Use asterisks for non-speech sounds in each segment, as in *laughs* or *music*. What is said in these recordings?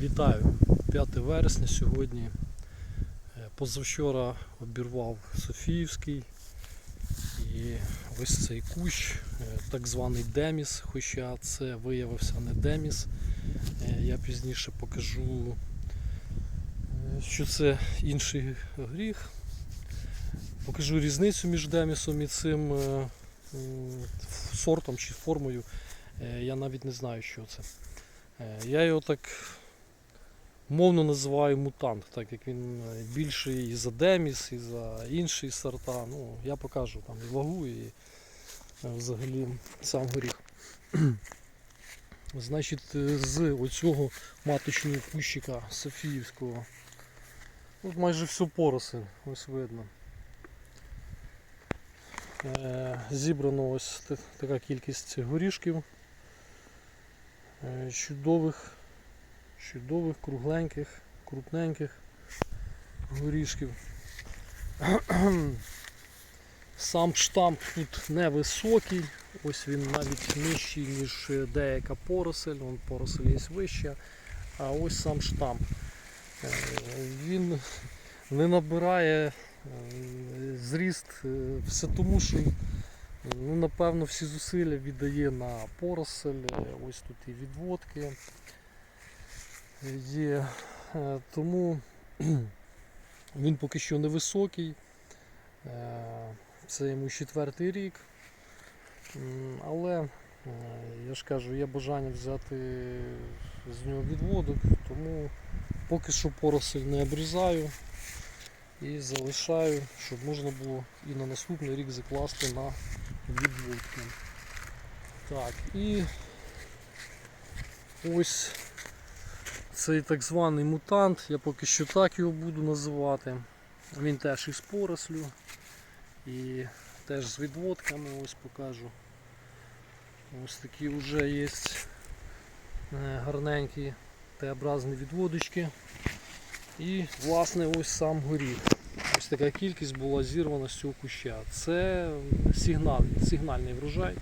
Вітаю! 5 вересня сьогодні. Е, Позавчора обірвав Софіївський і ось цей кущ, е, так званий Деміс, хоча це виявився не Деміс. Е, Я пізніше покажу, що це інший гріх. Покажу різницю між Демісом і цим сортом чи формою. Я навіть не знаю, що це. Я його так мовно називаю мутант, так як він е, більший і за Деміс, і за інші сорта. Ну, я покажу там і вагу, і е, взагалі сам горіх. *clears throat* Значить, е, з оцього маточного кущика Софіївського. Тут майже всю поросль, ось видно. Зібрано ось така кількість горішків. Чудових, чудових, кругленьких, крупненьких горішків. *clears throat* Сам штамп тут невисокий, ось він навіть нижчий, ніж деяка поросель, Вон поросель є вища, а ось сам штамп. Е, Він не набирає е, зріст е, все тому, що Ну, напевно, всі зусилля віддає на поросель. Ось тут і відводки є. Е, Тому *clears throat* він поки що невисокий. Е, Це йому четвертий рік. Але е, я ж кажу, є бажання взяти з нього відводок, тому поки що поросель не обрізаю і залишаю, щоб можна було і на наступний рік закласти на відводку. Так, і ось цей так званий мутант, я поки що так його буду називати. Він теж із порослю і теж з відводками, ось покажу. Ось такі вже є е, гарненькі Т-образні відводочки. І власне ось сам горіх. Ось така кількість була зірвана з цього куща. Це сигнал, сигнальний врожай.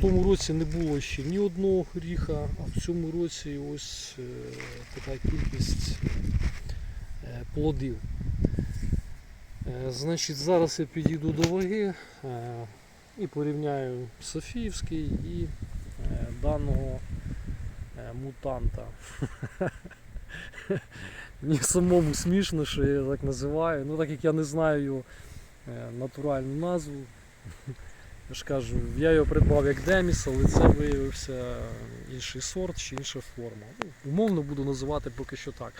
В тому році не було ще ні одного горіха, а в цьому році ось е, така кількість е, плодів. Е, Значить, зараз я підійду до ваги і порівняю Софіївський і даного мутанта. *laughs* Мені самому смішно, що я так називаю. Ну так як я не знаю його натуральну назву. Я ж кажу, я його придбав як Деміс, але це виявився інший сорт чи інша форма. Ну, умовно буду називати поки що так.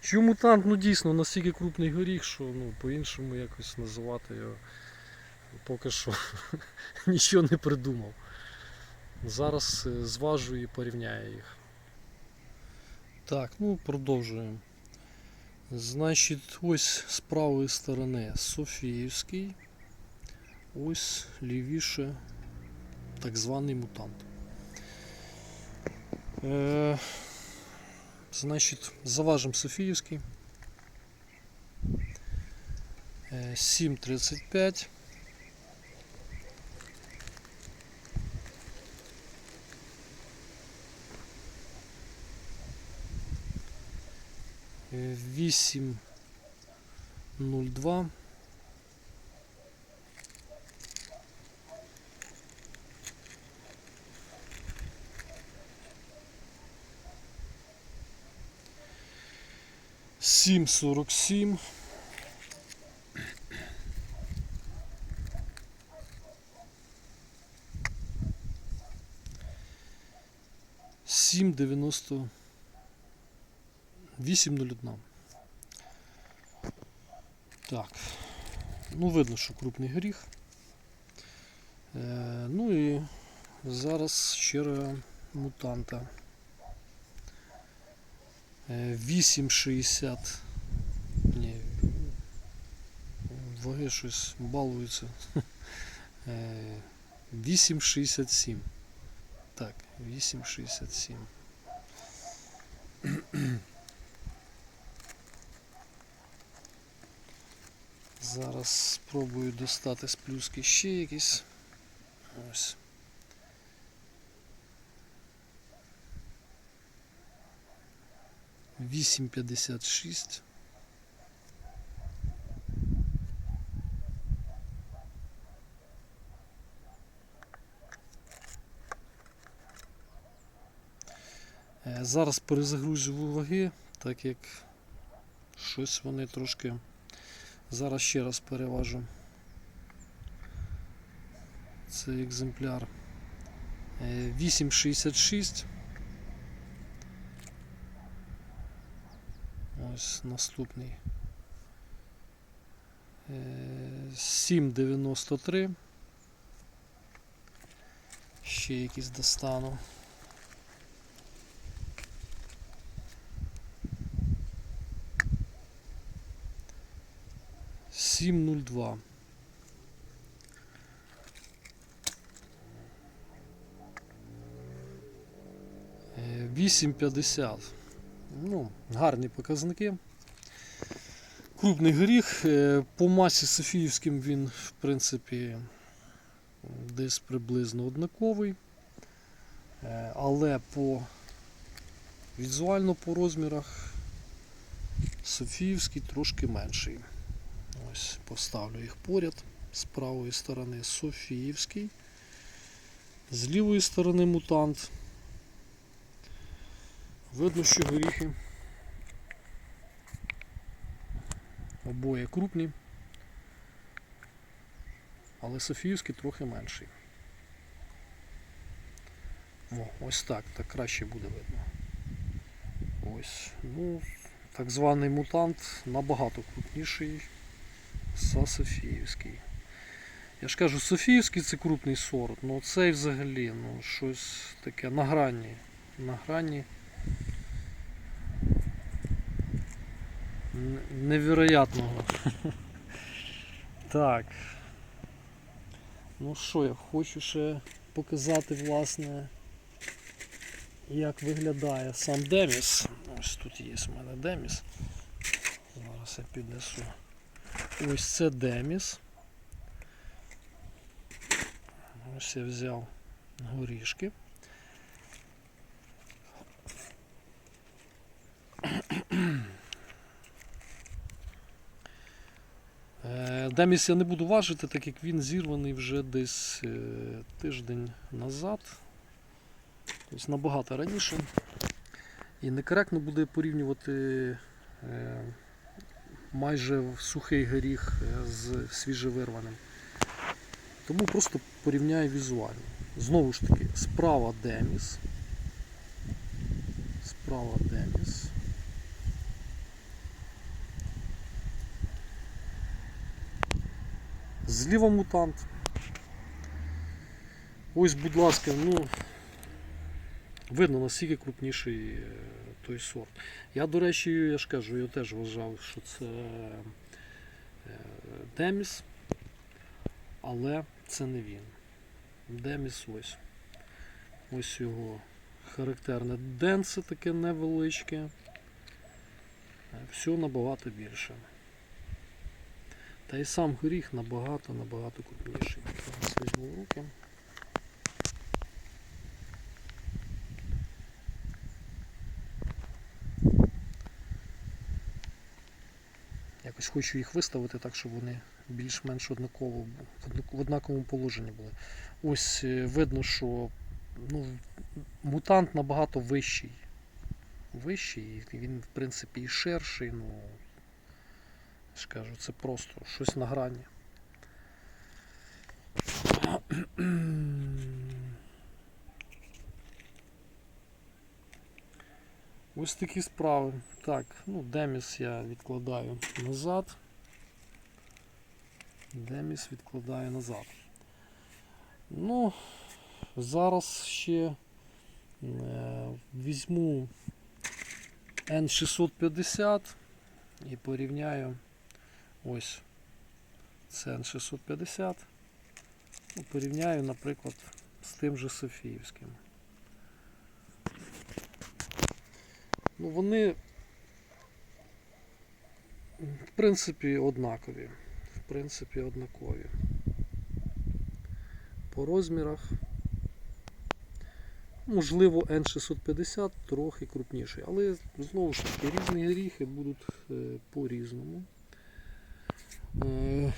Що мутант, ну дійсно настільки крупний горіх, що ну, по-іншому якось називати його поки що *laughs* нічого не придумав. Зараз е, зважу і порівняю їх. Так, ну продовжуємо. Значить, ось з правої сторони Софіївський, Ось Левише, так званый мутант. Е, Значить, заважимо Софіївський. 7.35. Вісім нуль два. 7,47. Сім дев'яносто вісім. Так, ну видно, що крупний горіх. Е, Ну і зараз щира мутанта. Е, 8,60 Ваги щось балуються. Е, 8,67. Так, 8,67. Зараз спробую достати з плюски ще якісь. Ось. 8,56. Е, Зараз перезагружую ваги, так як щось вони трошки. Зараз ще раз переважу. Цей екземпляр. Е, 8,66. Ось наступний. Е, 7,93. Ще якісь достану. Сім нуль два. Е, Вісім п'ятдесят. Ну, гарні показники. Крупний горіх. Е, По масі Софіївським він, в принципі, десь приблизно однаковий. Е, Але по візуально по розмірах Софіївський трошки менший. Ось поставлю їх поряд. З правої сторони Софіївський. З лівої сторони мутант. Видно, що горіхи обоє крупні, але Софіївський трохи менший. О, ось так, так краще буде видно. Ось, ну, так званий мутант набагато крупніший Софіївський. Я ж кажу, Софіївський це крупний сорт, ну цей взагалі ну, щось таке на грані. На грані. Невероятного. Так. Ну що, я хочу ще показати, власне, як виглядає сам Деміс. Ось тут є в мене Деміс. Зараз я піднесу. Ось це Деміс. Ось я взяв горішки. Е, Деміс я не буду важити, так як він зірваний вже десь е, тиждень назад. Тобто набагато раніше. І некоректно буде порівнювати е, майже сухий горіх е, з свіжевирваним. Тому просто порівняю візуально. Знову ж таки, справа Деміс. Справа Деміс. Зліва мутант. Ось, будь ласка, ну видно наскільки крупніший е, той сорт. Я, до речі, я ж кажу, я теж вважав, що це е, Деміс, але це не він. Деміс ось. Ось його характерне денце таке невеличке. Все набагато більше. Та й сам горіх набагато набагато крупніший. Якось хочу їх виставити так, щоб вони більш-менш однаково в однаковому положенні були. Ось е, видно, що ну, мутант набагато вищий. Вищий, він, в принципі, і ширший. Ну, я це просто щось на грані. Ось такі справи. Так, ну Деміс я відкладаю назад. Деміс відкладаю назад. Ну, зараз ще е, візьму N650 і порівняю ось це N650. Ну, порівняю, наприклад, з тим же Софіївським. Ну, вони, в принципі, однакові. В принципі, однакові. По розмірах. Можливо, N650 трохи крупніший, але знову ж таки різні горіхи будуть е, по-різному. Е,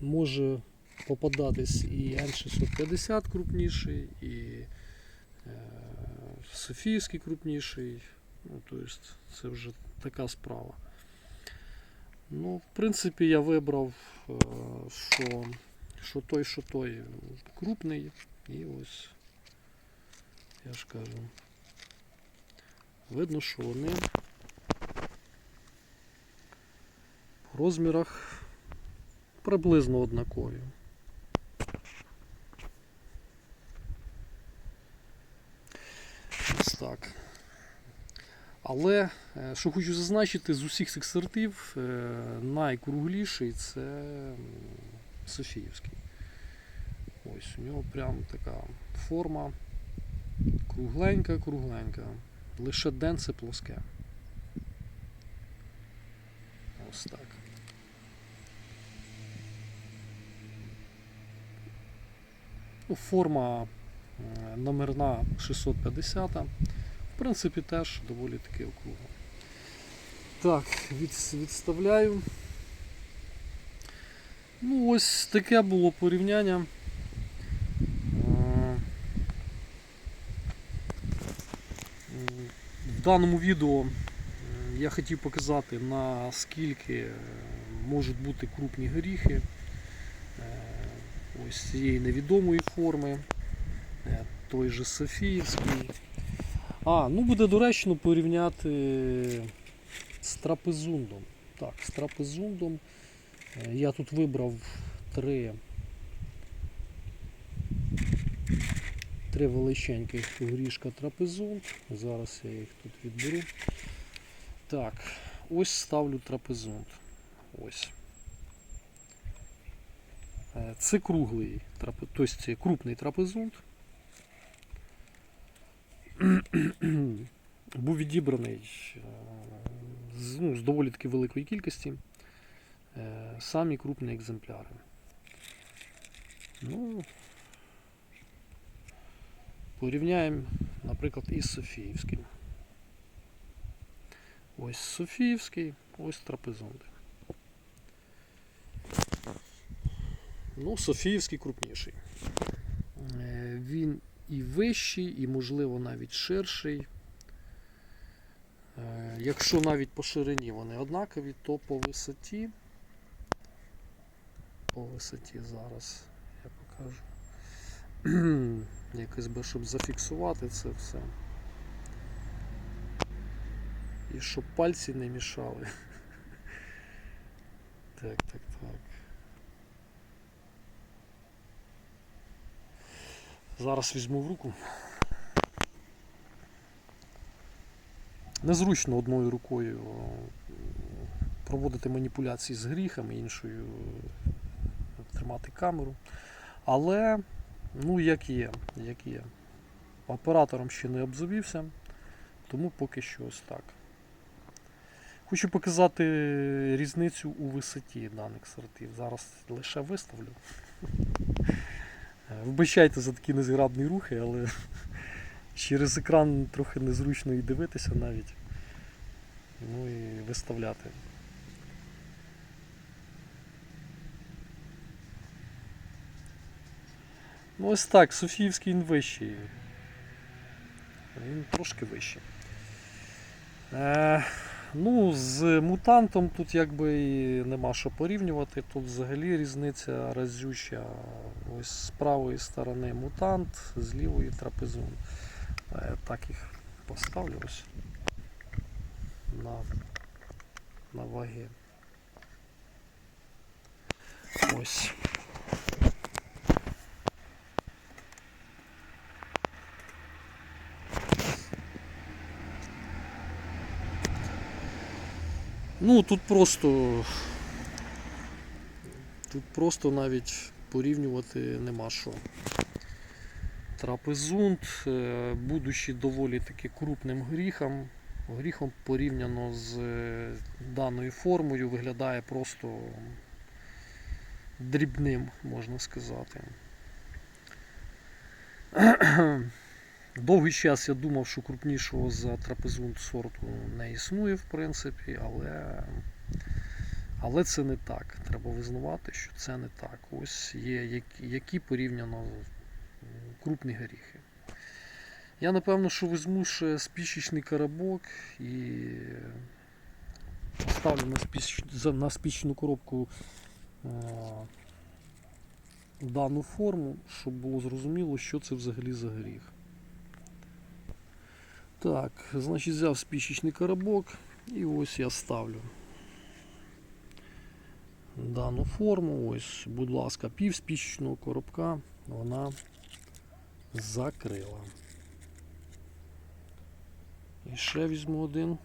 Може попадатись і N650 крупніший, і е, Софіївський крупніший. Ну, тобто це вже така справа. Ну, в принципі, я вибрав, е, що, що той, що той крупний. І ось, я ж кажу, видно, що вони по розмірах приблизно однакові. Ось так. Але, е, що хочу зазначити, з усіх цих сортів е, найкругліший це Софіївський. Ось у нього прям така форма кругленька, кругленька. Лише денце плоске. Ось так. Ну, форма е, номерна 650. Принципі, теж доволі таки округла. Так, від, відставляю. Ну, ось таке було порівняння. Е, В даному відео я хотів показати наскільки е, можуть бути крупні горіхи е, ось цієї невідомої форми, е, той же Софіївський. А, ну буде доречно порівняти з трапезундом. Так, з трапезундом е, я тут вибрав три, три величеньких горішка трапезунд. Зараз я їх тут відберу. Так, ось ставлю трапезунд. Ось. Е, Це круглий тобто це крупний трапезунд. *clears throat* Був відібраний е, з, ну, з доволі таки великої кількості. Е, Самі крупні екземпляри. Ну, порівняємо, наприклад, із Софіївським. Ось Софіївський, ось трапезунди. Ну, Софіївський крупніший. Е, Він і вищий, і, можливо, навіть ширший. Е, Якщо навіть по ширині вони однакові, то по висоті. По висоті зараз я покажу. *clears throat* Якось би, щоб зафіксувати це все. І щоб пальці не мішали. *laughs* Так, так, так. Зараз візьму в руку. Незручно одною рукою проводити маніпуляції з гріхами, іншою е, тримати камеру. Але, ну, як є, як є. Оператором ще не обзавівся, тому поки що ось так. Хочу показати різницю у висоті даних сортів. Зараз лише виставлю. Е, Вибачайте за такі незграбні рухи, але *laughs* через екран трохи незручно і дивитися навіть. Ну і виставляти. Ну ось так, Софіївський він вищий. Він трошки вищий. Ну, з мутантом тут якби і нема що порівнювати. Тут взагалі різниця разюча. Ось з правої сторони мутант, з лівої трапезун. Е, так їх поставлю ось на, на ваги. Ось. Ну, тут просто. Тут просто навіть порівнювати нема що. Трапезунд, е, будучи доволі таки крупним гріхом, гріхом порівняно з е, даною формою, виглядає просто дрібним, можна сказати. Довгий час я думав, що крупнішого за трапезунт сорту не існує, в принципі, але, але це не так. Треба визнавати, що це не так. Ось є які, які порівняно крупні горіхи. Я напевно, що візьму ще спічечний коробок і ставлю на, спіч, на спічну коробку е, дану форму, щоб було зрозуміло, що це взагалі за горіх. Так, значить взяв спічечний коробок і ось я ставлю дану форму. Ось, будь ласка, пів спічечного коробка вона закрила. І ще візьму один.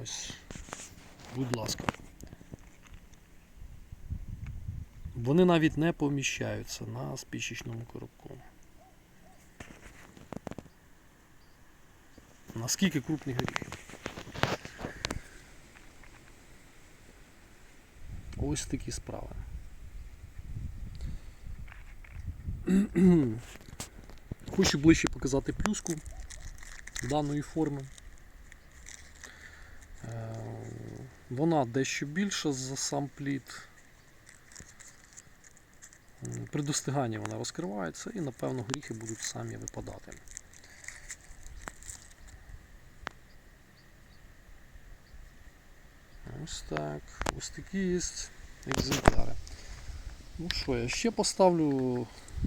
Ось, будь ласка. Вони навіть не поміщаються на спічечному коробку. Наскільки крупні горіхи? Ось такі справи. *clears throat* Хочу ближче показати плюску даної форми. Е, Вона дещо більша за сам плід. При достиганні вона розкривається і, напевно, горіхи будуть самі випадати. Ось так. Ось такі є екземпляри. Ну що, я ще поставлю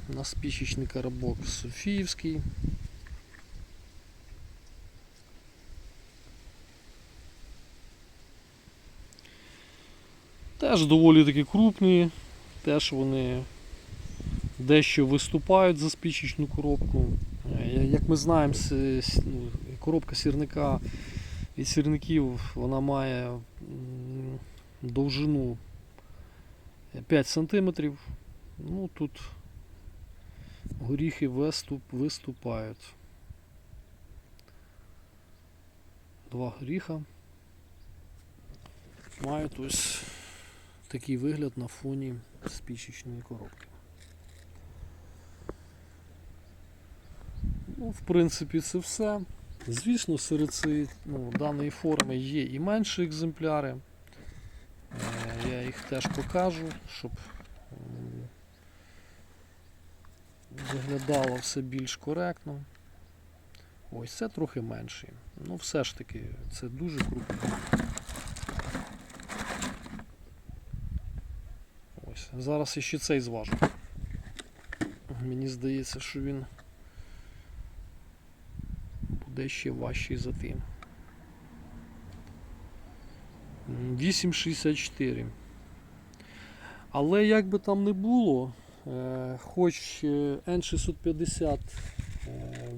на спічечний коробок Софіївський. Теж доволі таки крупні, теж вони дещо виступають за спічечну коробку. Е, Як ми знаємо, ну, коробка сірника від сірників вона має довжину 5 см. Ну тут горіхи виступ, виступають. Два горіха мають ось такий вигляд на фоні спічечної коробки. Ну, в принципі, це все. Звісно, серед цієї ну, даної форми є і менші екземпляри. Е, Я їх теж покажу, щоб виглядало все більш коректно. Ось це трохи менший. Ну, все ж таки, це дуже крупно. Ось. Зараз ще цей зважу. Мені здається, що він буде ще важчий за тим. 8,64. Але як би там не було, е, хоч е, N650 е,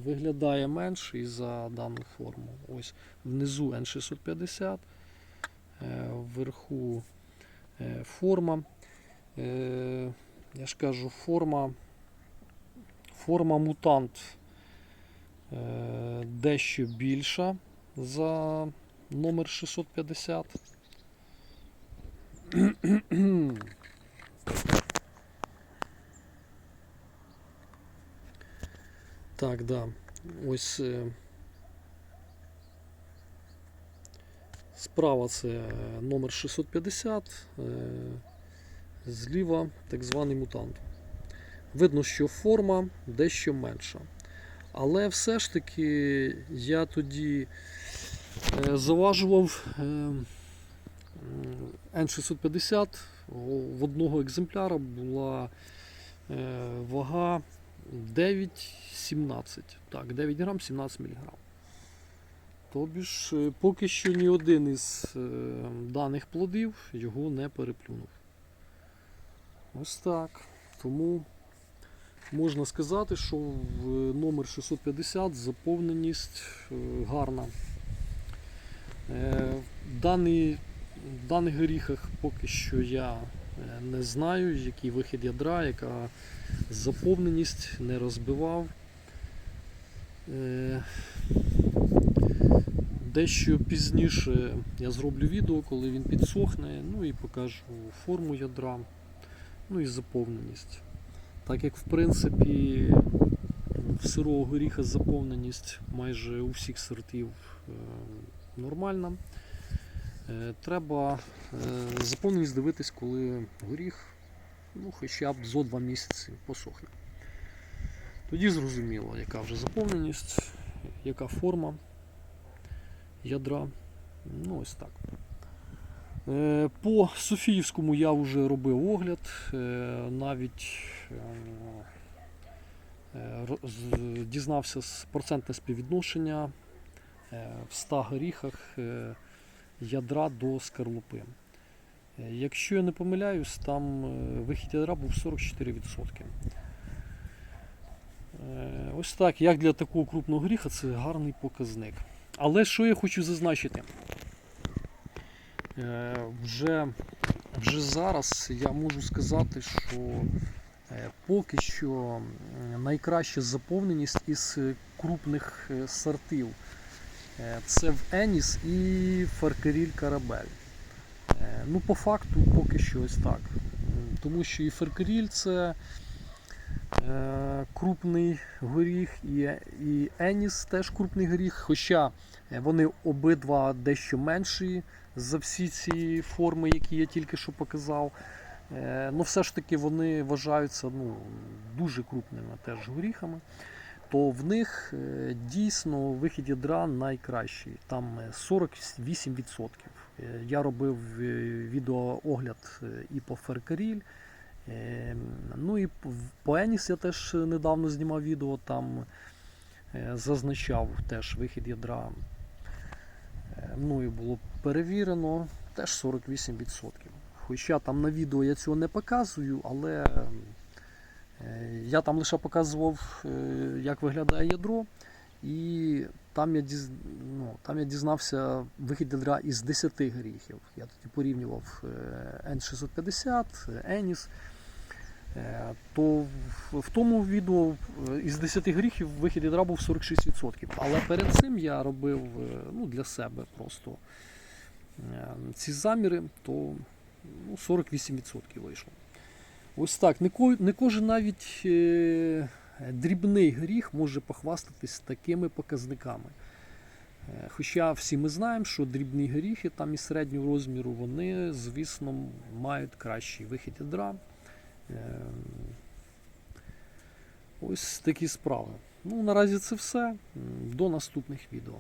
виглядає менший за дану форму. Ось внизу N650, е, вверху е, форма. Е, Я ж кажу, форма, форма мутант е, дещо більша за номер 650. *clears throat* Так, да. Ось е, справа це е, номер 650, е, зліва так званий мутант. Видно, що форма дещо менша. Але все ж таки я тоді е, заважував е, м, N650. В одного екземпляра була е, вага 9,17. Так, 9 грам 17 мг. Тобі ж е, поки що ні один із даних плодів його не переплюнув. Ось так. Тому можна сказати, що в номер 650 заповненість е, гарна. Е, Даний, в даних горіхах поки що я е, не знаю, який вихід ядра, яка заповненість, не розбивав. Е, Дещо пізніше я зроблю відео, коли він підсохне, ну і покажу форму ядра, ну і заповненість. Так як в принципі в сирого горіха заповненість майже у всіх сортів е, нормальна. Е, Треба е, заповненість дивитись, коли горіх ну, хоча б зо два місяці посохне. Тоді зрозуміло, яка вже заповненість, яка форма ядра. Ну, ось так. Е, По Софіївському я вже робив огляд, е, навіть е, дізнався з процентне співвідношення в 100 горіхах ядра до скорлупи. Е, Якщо я не помиляюсь, там вихід ядра був 44%. Е, Ось так, як для такого крупного горіха, це гарний показник. Але що я хочу зазначити? Е, Вже, вже зараз я можу сказати, що е, поки що найкраща заповненість із крупних е, сортів це в Еніс і Фаркеріль Карабель. Ну, по факту, поки що ось так. Тому що і Феркеріль це крупний горіх, і, Еніс теж крупний горіх, хоча вони обидва дещо менші за всі ці форми, які я тільки що показав. Е, Ну, все ж таки вони вважаються ну, дуже крупними теж горіхами. То в них е, дійсно вихід ядра найкращий. Там е, 48%. Е, Я робив відеоогляд і по Феркаріль. Ну і по Еніс я теж недавно знімав відео, там зазначав теж вихід ядра. Мною було перевірено теж 48%. Хоча там на відео я цього не показую, але е, я там лише показував, е, як виглядає ядро, і там я, діз... ну, там я дізнався вихід ядра із 10 горіхів. Я тоді порівнював е, N650, е, Еніс. То в, тому відео е, із 10 горіхів вихід ядра був 46%. Але перед цим я робив е, ну, для себе просто е, ці заміри, то ну, 48% вийшло. Ось так. Не, ко- не кожен навіть е, дрібний горіх може похвастатись такими показниками. Е, Хоча всі ми знаємо, що дрібні горіхи там і середнього розміру, вони, звісно, мають кращий вихід ядра. Е, Ось такі справи. Ну, наразі це все. До наступних відео.